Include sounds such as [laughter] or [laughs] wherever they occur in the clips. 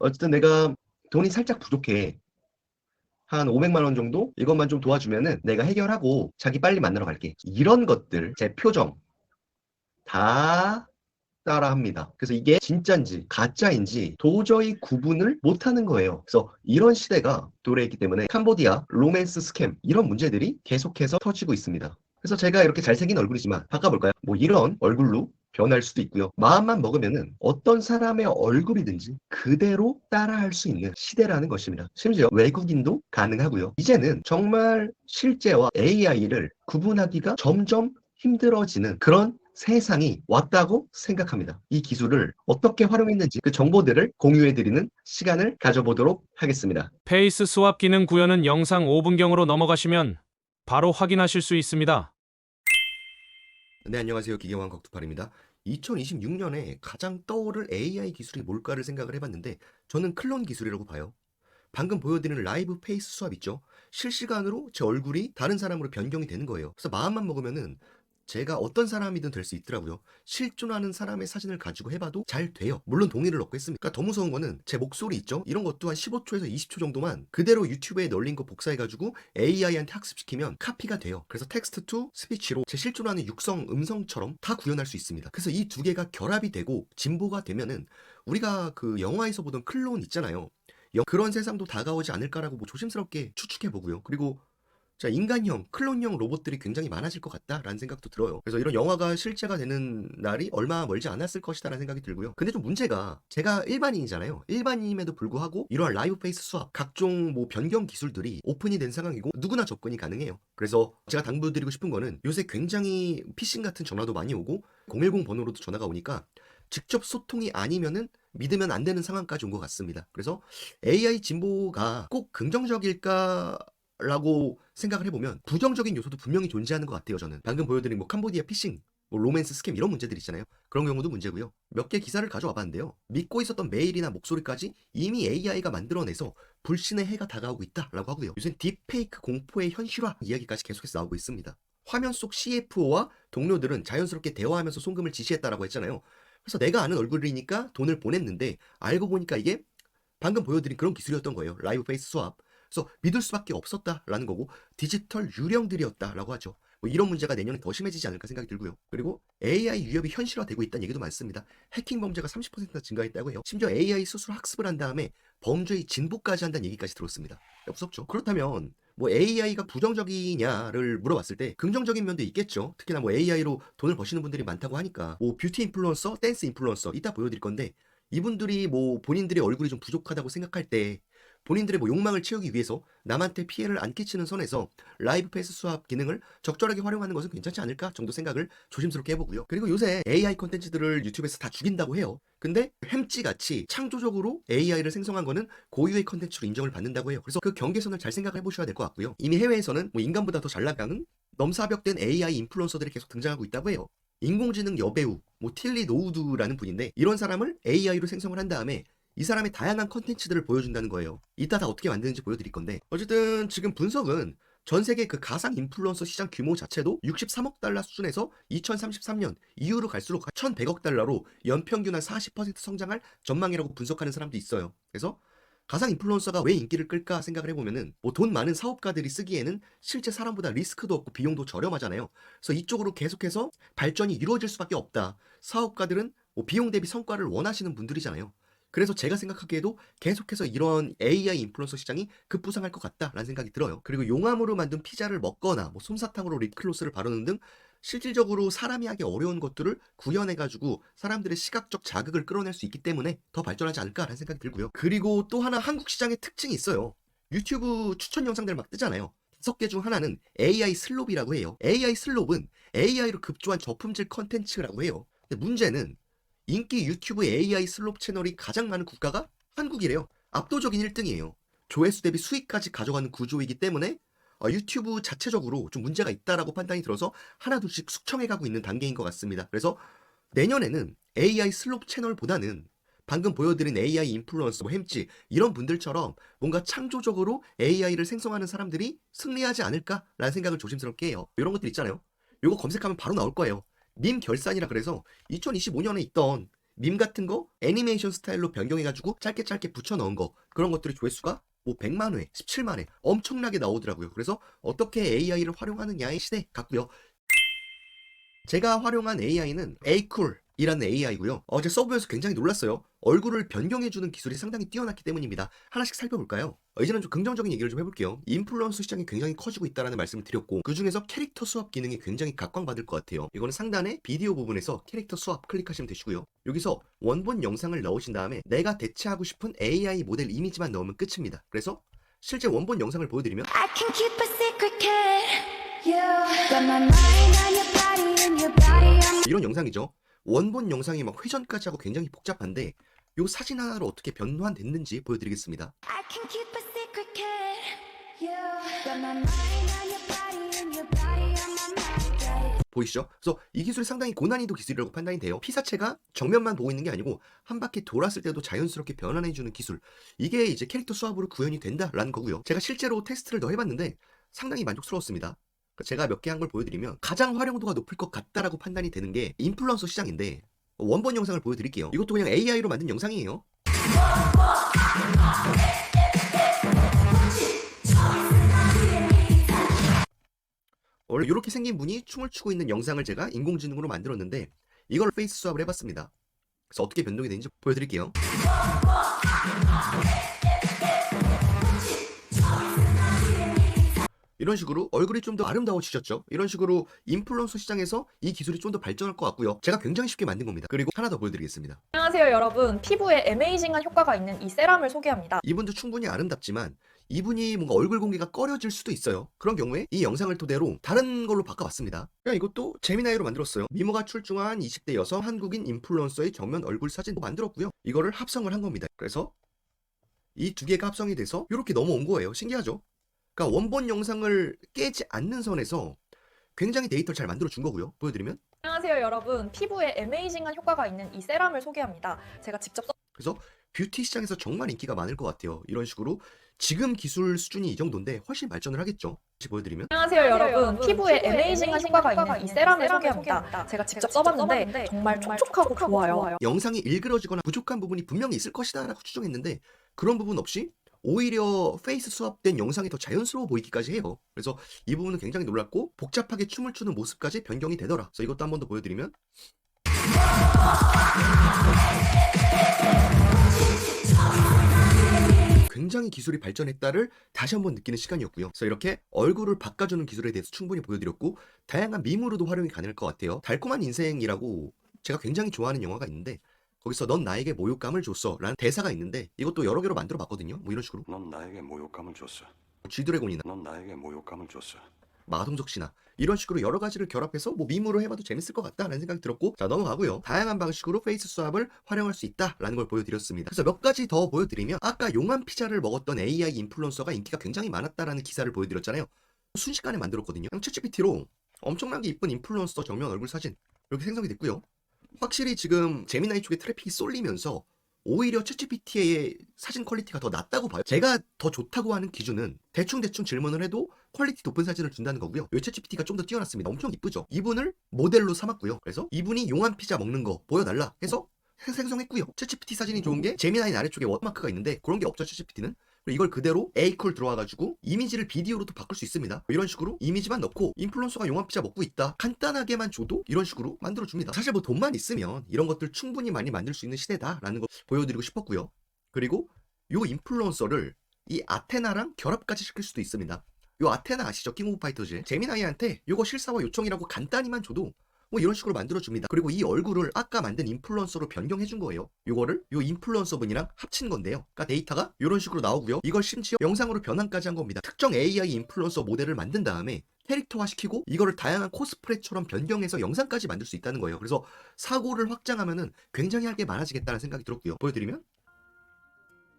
어쨌든 내가 돈이 살짝 부족해. 한 500만 원 정도 이것만 좀 도와주면은 내가 해결하고 자기 빨리 만나러 갈게. 이런 것들 제 표정 다 따라합니다. 그래서 이게 진짜인지 가짜인지 도저히 구분을 못하는 거예요. 그래서 이런 시대가 도래했기 때문에 캄보디아 로맨스 스캠 이런 문제들이 계속해서 터지고 있습니다. 그래서 제가 이렇게 잘생긴 얼굴이지만 바꿔볼까요? 뭐 이런 얼굴로 변할 수도 있고요. 마음만 먹으면은 어떤 사람의 얼굴이든지 그대로 따라할 수 있는 시대라는 것입니다. 심지어 외국인도 가능하고요. 이제는 정말 실제와 AI를 구분하기가 점점 힘들어지는 그런 세상이 왔다고 생각합니다. 이 기술을 어떻게 활용했는지 그 정보들을 공유해드리는 시간을 가져보도록 하겠습니다. 페이스 스왑 기능 구현은 영상 5분경으로 넘어가시면 바로 확인하실 수 있습니다. 네, 안녕하세요. 기계왕 곽두팔입니다. 2026년에 가장 떠오를 AI 기술이 뭘까를 생각을 해봤는데 저는 클론 기술이라고 봐요. 방금 보여드리는 라이브 페이스 수압 있죠? 실시간으로 제 얼굴이 다른 사람으로 변경이 되는 거예요. 그래서 마음만 먹으면은 제가 어떤 사람이든 될 수 있더라고요. 실존하는 사람의 사진을 가지고 해봐도 잘 돼요. 물론 동의를 얻고 했습니다. 그러니까 더 무서운 거는 제 목소리 있죠? 이런 것도 한 15초에서 20초 정도만 그대로 유튜브에 널린 거 복사해가지고 AI한테 학습시키면 카피가 돼요. 그래서 텍스트 투 스피치로 제 실존하는 육성, 음성처럼 다 구현할 수 있습니다. 그래서 이 두 개가 결합이 되고 진보가 되면은 우리가 그 영화에서 보던 클론 있잖아요. 여- 그런 세상도 다가오지 않을까라고 뭐 조심스럽게 추측해 보고요. 그리고 자, 인간형, 클론형 로봇들이 굉장히 많아질 것 같다라는 생각도 들어요. 그래서 이런 영화가 실제가 되는 날이 얼마 멀지 않았을 것이다라는 생각이 들고요. 근데 좀 문제가 제가 일반인이잖아요. 일반인임에도 불구하고 이러한 라이브 페이스 수압, 각종 뭐 변경 기술들이 오픈이 된 상황이고 누구나 접근이 가능해요. 그래서 제가 당부드리고 싶은 거는 요새 굉장히 피싱 같은 전화도 많이 오고 010 번호로도 전화가 오니까 직접 소통이 아니면은 믿으면 안 되는 상황까지 온 것 같습니다. 그래서 AI 진보가 꼭 긍정적일까 라고 생각을 해보면 부정적인 요소도 분명히 존재하는 것 같아요 저는. 방금 보여드린 뭐 캄보디아 피싱 뭐 로맨스 스캠 이런 문제들 있잖아요. 그런 경우도 문제고요. 몇 개 기사를 가져와 봤는데요. 믿고 있었던 메일이나 목소리까지 이미 AI가 만들어내서 불신의 해가 다가오고 있다라고 하고요. 요새 딥페이크 공포의 현실화 이야기까지 계속해서 나오고 있습니다. 화면 속 CFO와 동료들은 자연스럽게 대화하면서 송금을 지시했다라고 했잖아요. 그래서 내가 아는 얼굴이니까 돈을 보냈는데 알고 보니까 이게 방금 보여드린 그런 기술이었던 거예요. 라이브 페이스 수압 그래서 믿을 수밖에 없었다라는 거고 디지털 유령들이었다라고 하죠. 뭐 이런 문제가 내년에 더 심해지지 않을까 생각이 들고요. 그리고 AI 위협이 현실화되고 있다는 얘기도 많습니다. 해킹 범죄가 30%나 증가했다고 해요. 심지어 AI 스스로 학습을 한 다음에 범죄의 진보까지 한다는 얘기까지 들었습니다. 무섭죠. 그렇다면 뭐 AI가 부정적이냐를 물어봤을 때 긍정적인 면도 있겠죠. 특히나 뭐 AI로 돈을 버시는 분들이 많다고 하니까 뭐 뷰티 인플루언서, 댄스 인플루언서 이따 보여드릴 건데 이분들이 뭐 본인들의 얼굴이 좀 부족하다고 생각할 때 본인들의 뭐 욕망을 채우기 위해서 남한테 피해를 안 끼치는 선에서 라이브 페이스 수압 기능을 적절하게 활용하는 것은 괜찮지 않을까 정도 생각을 조심스럽게 해보고요. 그리고 요새 AI 콘텐츠들을 유튜브에서 다 죽인다고 해요. 근데 햄찌 같이 창조적으로 AI를 생성한 거는 고유의 컨텐츠로 인정을 받는다고 해요. 그래서 그 경계선을 잘 생각해 보셔야 될 것 같고요. 이미 해외에서는 뭐 인간보다 더 잘 나가는 넘사벽된 AI 인플루언서들이 계속 등장하고 있다고 해요. 인공지능 여배우, 뭐 틸리 노우드라는 분인데 이런 사람을 AI로 생성을 한 다음에 이 사람의 다양한 컨텐츠들을 보여준다는 거예요. 이따 다 어떻게 만드는지 보여드릴 건데 어쨌든 지금 분석은 전 세계 그 가상 인플루언서 시장 규모 자체도 63억 달러 수준에서 2033년 이후로 갈수록 1100억 달러로 연평균 한 40% 성장할 전망이라고 분석하는 사람도 있어요. 그래서 가상 인플루언서가 왜 인기를 끌까 생각을 해보면은 뭐 돈 많은 사업가들이 쓰기에는 실제 사람보다 리스크도 없고 비용도 저렴하잖아요. 그래서 이쪽으로 계속해서 발전이 이루어질 수밖에 없다. 사업가들은 뭐 비용 대비 성과를 원하시는 분들이잖아요. 그래서 제가 생각하기에도 계속해서 이런 AI 인플루언서 시장이 급부상할 것 같다라는 생각이 들어요. 그리고 용암으로 만든 피자를 먹거나 뭐 솜사탕으로 립글로스를 바르는 등 실질적으로 사람이 하기 어려운 것들을 구현해가지고 사람들의 시각적 자극을 끌어낼 수 있기 때문에 더 발전하지 않을까라는 생각이 들고요. 그리고 또 하나 한국 시장의 특징이 있어요. 유튜브 추천 영상들 막 뜨잖아요. 다섯 개 중 하나는 AI 슬롭이라고 해요. AI 슬롭은 AI로 급조한 저품질 컨텐츠라고 해요. 근데 문제는 인기 유튜브 AI 슬롭 채널이 가장 많은 국가가 한국이래요. 압도적인 1등이에요. 조회수 대비 수익까지 가져가는 구조이기 때문에 어, 유튜브 자체적으로 좀 문제가 있다라고 판단이 들어서 하나둘씩 숙청해가고 있는 단계인 것 같습니다. 그래서 내년에는 AI 슬롭 채널보다는 방금 보여드린 AI 인플루언서, 뭐 햄찌 이런 분들처럼 뭔가 창조적으로 AI를 생성하는 사람들이 승리하지 않을까라는 생각을 조심스럽게 해요. 이런 것들 있잖아요. 이거 검색하면 바로 나올 거예요. 밈 결산이라 그래서 2025년에 있던 밈 같은 거 애니메이션 스타일로 변경해가지고 짧게 짧게 붙여 넣은 거 그런 것들이 조회수가 뭐 100만 회, 17만 회 엄청나게 나오더라고요. 그래서 어떻게 AI를 활용하느냐의 시대 같고요. 제가 활용한 AI는 에이쿨 이라는 AI고요. 어제 서브에서 굉장히 놀랐어요. 얼굴을 변경해주는 기술이 상당히 뛰어났기 때문입니다. 하나씩 살펴볼까요? 어, 이제는 좀 긍정적인 얘기를 좀 해볼게요. 인플루언서 시장이 굉장히 커지고 있다는 말씀을 드렸고 그 중에서 캐릭터 수합 기능이 굉장히 각광받을 것 같아요. 이거는 상단의 비디오 부분에서 캐릭터 수합 클릭하시면 되시고요. 여기서 원본 영상을 넣으신 다음에 내가 대체하고 싶은 AI 모델 이미지만 넣으면 끝입니다. 그래서 실제 원본 영상을 보여드리면 이런 영상이죠. 원본 영상이 막 회전까지 하고 굉장히 복잡한데 요 사진 하나로 어떻게 변환됐는지 보여드리겠습니다. 보이시죠? 그래서 이 기술이 상당히 고난이도 기술이라고 판단이 돼요. 피사체가 정면만 보고 있는 게 아니고 한 바퀴 돌았을 때도 자연스럽게 변환해주는 기술. 이게 이제 캐릭터 수합으로 구현이 된다라는 거고요. 제가 실제로 테스트를 더 해봤는데 상당히 만족스러웠습니다. 그러니까 제가 몇 개 한 걸 보여드리면 가장 활용도가 높을 것 같다라고 판단이 되는 게 인플루언서 시장인데 원본 영상을 보여드릴게요. 이것도 그냥 AI로 만든 영상이에요. 원래 이렇게 생긴 분이 춤을 추고 있는 영상을 제가 인공지능으로 만들었는데 이걸 페이스 수합을 해봤습니다. 그래서 어떻게 변동이 되는지 보여드릴게요. 이런 식으로 얼굴이 좀 더 아름다워지셨죠? 이런 식으로 인플루언서 시장에서 이 기술이 좀 더 발전할 것 같고요. 제가 굉장히 쉽게 만든 겁니다. 그리고 하나 더 보여드리겠습니다. 안녕하세요 여러분 피부에 에메이징한 효과가 있는 이 세럼을 소개합니다 이분도 충분히 아름답지만 이분이 뭔가 얼굴 공개가 꺼려질 수도 있어요. 그런 경우에 이 영상을 토대로 다른 걸로 바꿔봤습니다. 그냥 이것도 재미나이로 만들었어요. 미모가 출중한 20대 여성 한국인 인플루언서의 정면 얼굴 사진도 만들었고요. 이거를 합성을 한 겁니다. 그래서 이 두 개가 합성이 돼서 이렇게 넘어온 거예요. 신기하죠? 그러니까 원본 영상을 깨지 않는 선에서 굉장히 데이터를 잘 만들어 준 거고요. 보여드리면. 안녕하세요 여러분. 피부에 에메이징한 효과가 있는 이 세럼을 소개합니다. 제가 직접 써... 그래서 뷰티 시장에서 정말 인기가 많을 것 같아요. 이런 식으로 지금 기술 수준이 이 정도인데 훨씬 발전을 하겠죠. 다시 보여드리면. 안녕하세요 여러분. 피부에 에메이징한 효과가 있는 이 세럼을 소개합니다. 제가 직접 써봤는데 정말 촉촉하고 좋아요. 영상이 일그러지거나 부족한 부분이 분명히 있을 것이다 라고 추정했는데 그런 부분 없이 오히려 페이스 수합된 영상이 더 자연스러워 보이기까지 해요. 그래서 이 부분은 굉장히 놀랐고 복잡하게 춤을 추는 모습까지 변경이 되더라. 그래서 이것도 한 번 더 보여드리면 굉장히 기술이 발전했다를 다시 한번 느끼는 시간이었고요. 그래서 이렇게 얼굴을 바꿔주는 기술에 대해서 충분히 보여드렸고 다양한 밈으로도 활용이 가능할 것 같아요. 달콤한 인생이라고 제가 굉장히 좋아하는 영화가 있는데 거기서 넌 나에게 모욕감을 줬어. 라는 대사가 있는데 이것도 여러 개로 만들어 봤거든요. 뭐 이런 식으로 넌 나에게 모욕감을 줬어. 쥐드래곤이나 넌 나에게 모욕감을 줬어. 마동석 씨나. 이런 식으로 여러 가지를 결합해서 뭐 밈으로 해봐도 재밌을 것 같다라는 생각이 들었고 자 넘어가고요. 다양한 방식으로 페이스 수합을 활용할 수 있다라는 걸 보여드렸습니다. 그래서 몇 가지 더 보여드리면 아까 용암 피자를 먹었던 AI 인플루언서가 인기가 굉장히 많았다라는 기사를 보여드렸잖아요. 순식간에 만들었거든요. 그냥 챗GPT로 엄청나게 이쁜 인플루언서 정면 얼굴 사진. 이렇게 생성이 됐고요 확실히 지금 제미나이 쪽에 트래픽이 쏠리면서 오히려 챗GPT의 사진 퀄리티가 더 낫다고 봐요. 제가 더 좋다고 하는 기준은 대충대충 질문을 해도 퀄리티 높은 사진을 준다는 거고요. 이 챗GPT가 좀 더 뛰어났습니다. 엄청 이쁘죠? 이분을 모델로 삼았고요. 그래서 이분이 용암 피자 먹는 거 보여달라 해서 생- 생성했고요. 챗GPT 사진이 좋은 게 제미나이 아래쪽에 워마크가 있는데 그런 게 없죠, 챗GPT는. 이걸 그대로 에이쿨 들어와가지고 이미지를 비디오로도 바꿀 수 있습니다. 이런 식으로 이미지만 넣고 인플루언서가 용암 피자 먹고 있다. 간단하게만 줘도 이런 식으로 만들어줍니다. 사실 뭐 돈만 있으면 이런 것들 충분히 많이 만들 수 있는 시대다라는 거 보여드리고 싶었고요. 그리고 요 인플루언서를 이 아테나랑 결합까지 시킬 수도 있습니다. 요 아테나 아시죠? 킹 오브 파이터즈. 제미나이한테 요거 실사화 요청이라고 간단히만 줘도 뭐 이런 식으로 만들어줍니다. 그리고 이 얼굴을 아까 만든 인플루언서로 변경해준 거예요. 요거를 요 인플루언서 분이랑 합친 건데요. 그러니까 데이터가 이런 식으로 나오고요. 이걸 심지어 영상으로 변환까지 한 겁니다. 특정 AI 인플루언서 모델을 만든 다음에 캐릭터화 시키고 이거를 다양한 코스프레처럼 변경해서 영상까지 만들 수 있다는 거예요. 그래서 사고를 확장하면은 굉장히 할 게 많아지겠다는 생각이 들었고요. 보여드리면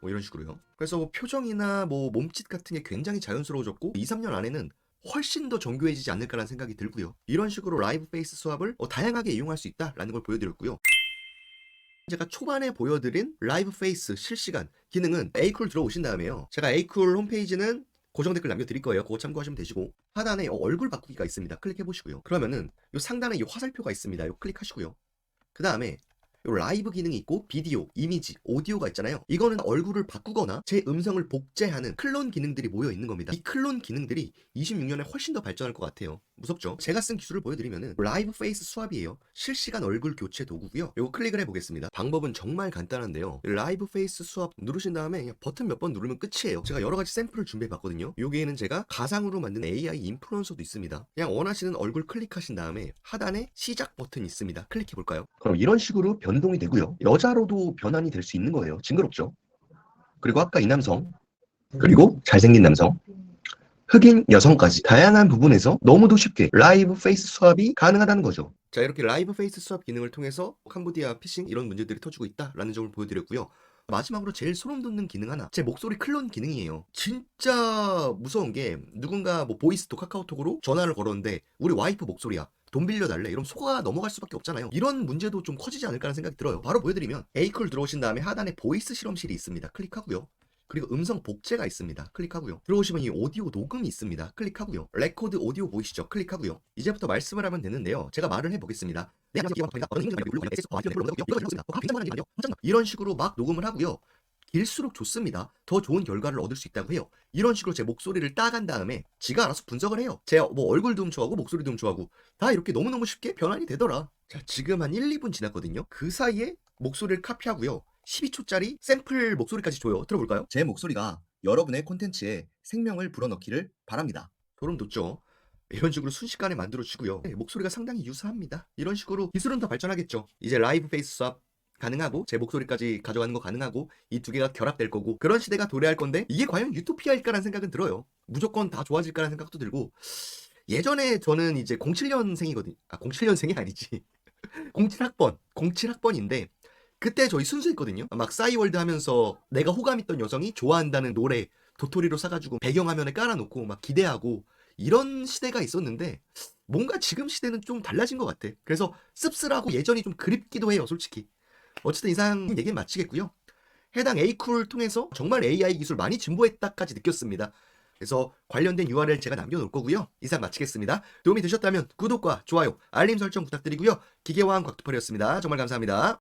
뭐 이런 식으로요. 그래서 뭐 표정이나 뭐 몸짓 같은 게 굉장히 자연스러워졌고 2, 3년 안에는 훨씬 더 정교해지지 않을까라는 생각이 들고요. 이런 식으로 라이브 페이스 수합을 어, 다양하게 이용할 수 있다라는 걸 보여드렸고요. 제가 초반에 보여드린 라이브 페이스 실시간 기능은 에이쿨 들어오신 다음에요. 제가 에이쿨 홈페이지는 고정 댓글 남겨드릴 거예요. 그거 참고하시면 되시고 하단에 어, 얼굴 바꾸기가 있습니다. 클릭해 보시고요. 그러면은 요 상단에 이 화살표가 있습니다. 요 클릭하시고요. 그 다음에 요 라이브 기능이 있고 비디오, 이미지, 오디오가 있잖아요. 이거는 얼굴을 바꾸거나 제 음성을 복제하는 클론 기능들이 모여 있는 겁니다. 이 클론 기능들이 26년에 훨씬 더 발전할 것 같아요. 무섭죠? 제가 쓴 기술을 보여드리면은 라이브 페이스 수압이에요. 실시간 얼굴 교체 도구고요. 이거 클릭을 해보겠습니다. 방법은 정말 간단한데요. 라이브 페이스 수압 누르신 다음에 버튼 몇 번 누르면 끝이에요. 제가 여러 가지 샘플을 준비해봤거든요. 여기에는 제가 가상으로 만든 AI 인플루언서도 있습니다. 그냥 원하시는 얼굴 클릭하신 다음에 하단에 시작 버튼 있습니다. 클릭해볼까요? 그럼 이런 식으로 변 동이 되고요. 여자로도 변환이 될 수 있는 거예요. 징그럽죠? 그리고 아까 이 남성, 그리고 잘생긴 남성, 흑인 여성까지 다양한 부분에서 너무도 쉽게 라이브 페이스 수압이 가능하다는 거죠. 자, 이렇게 라이브 페이스 수압 기능을 통해서 캄보디아 피싱 이런 문제들이 터지고 있다라는 점을 보여드렸고요. 마지막으로 제일 소름 돋는 기능 하나. 제 목소리 클론 기능이에요. 진짜 무서운 게 누군가 뭐 보이스톡 카카오톡으로 전화를 걸었는데 우리 와이프 목소리야. 돈 빌려달래. 이러면 속아 넘어갈 수밖에 없잖아요. 이런 문제도 좀 커지지 않을까라는 생각이 들어요. 바로 보여드리면 에이쿨 들어오신 다음에 하단에 보이스 실험실이 있습니다. 클릭하고요. 그리고 음성 복제가 있습니다. 클릭하고요. 들어오시면 이 오디오 녹음이 있습니다. 클릭하고요. 레코드 오디오 보이시죠? 클릭하고요. 이제부터 말씀을 하면 되는데요. 제가 말을 해보겠습니다. 네, 어. 이런 식으로 막 녹음을 하고요. 길수록 좋습니다. 더 좋은 결과를 얻을 수 있다고 해요. 이런 식으로 제 목소리를 따간 다음에 지가 알아서 분석을 해요. 제 뭐 얼굴도 훔쳐가고 목소리도 훔쳐가고 다 이렇게 너무너무 쉽게 변환이 되더라. 자, 지금 한 1, 2분 지났거든요. 그 사이에 목소리를 카피하고요. 12초짜리 샘플 목소리까지 줘요. 들어볼까요? 제 목소리가 여러분의 콘텐츠에 생명을 불어넣기를 바랍니다. 소름 돋죠? 이런 식으로 순식간에 만들어주고요. 네, 목소리가 상당히 유사합니다. 이런 식으로 기술은 더 발전하겠죠. 이제 라이브 페이스 수압 가능하고 제 목소리까지 가져가는 거 가능하고 이 두 개가 결합될 거고 그런 시대가 도래할 건데 이게 과연 유토피아일까라는 생각은 들어요. 무조건 다 좋아질까라는 생각도 들고 예전에 저는 이제 07년생이거든요. 아 07년생이 아니지. [laughs] 07학번, 07학번인데 그때 저희 순수했거든요. 막 싸이월드 하면서 내가 호감있던 여성이 좋아한다는 노래 도토리로 사가지고 배경화면에 깔아놓고 막 기대하고 이런 시대가 있었는데 뭔가 지금 시대는 좀 달라진 것 같아. 그래서 씁쓸하고 예전이 좀 그립기도 해요, 솔직히. 어쨌든 이상 얘기는 마치겠고요. 해당 A쿨을 통해서 정말 AI 기술 많이 진보했다까지 느꼈습니다. 그래서 관련된 URL 제가 남겨놓을 거고요. 이상 마치겠습니다. 도움이 되셨다면 구독과 좋아요, 알림 설정 부탁드리고요. 기계와한 곽두팔이었습니다. 정말 감사합니다.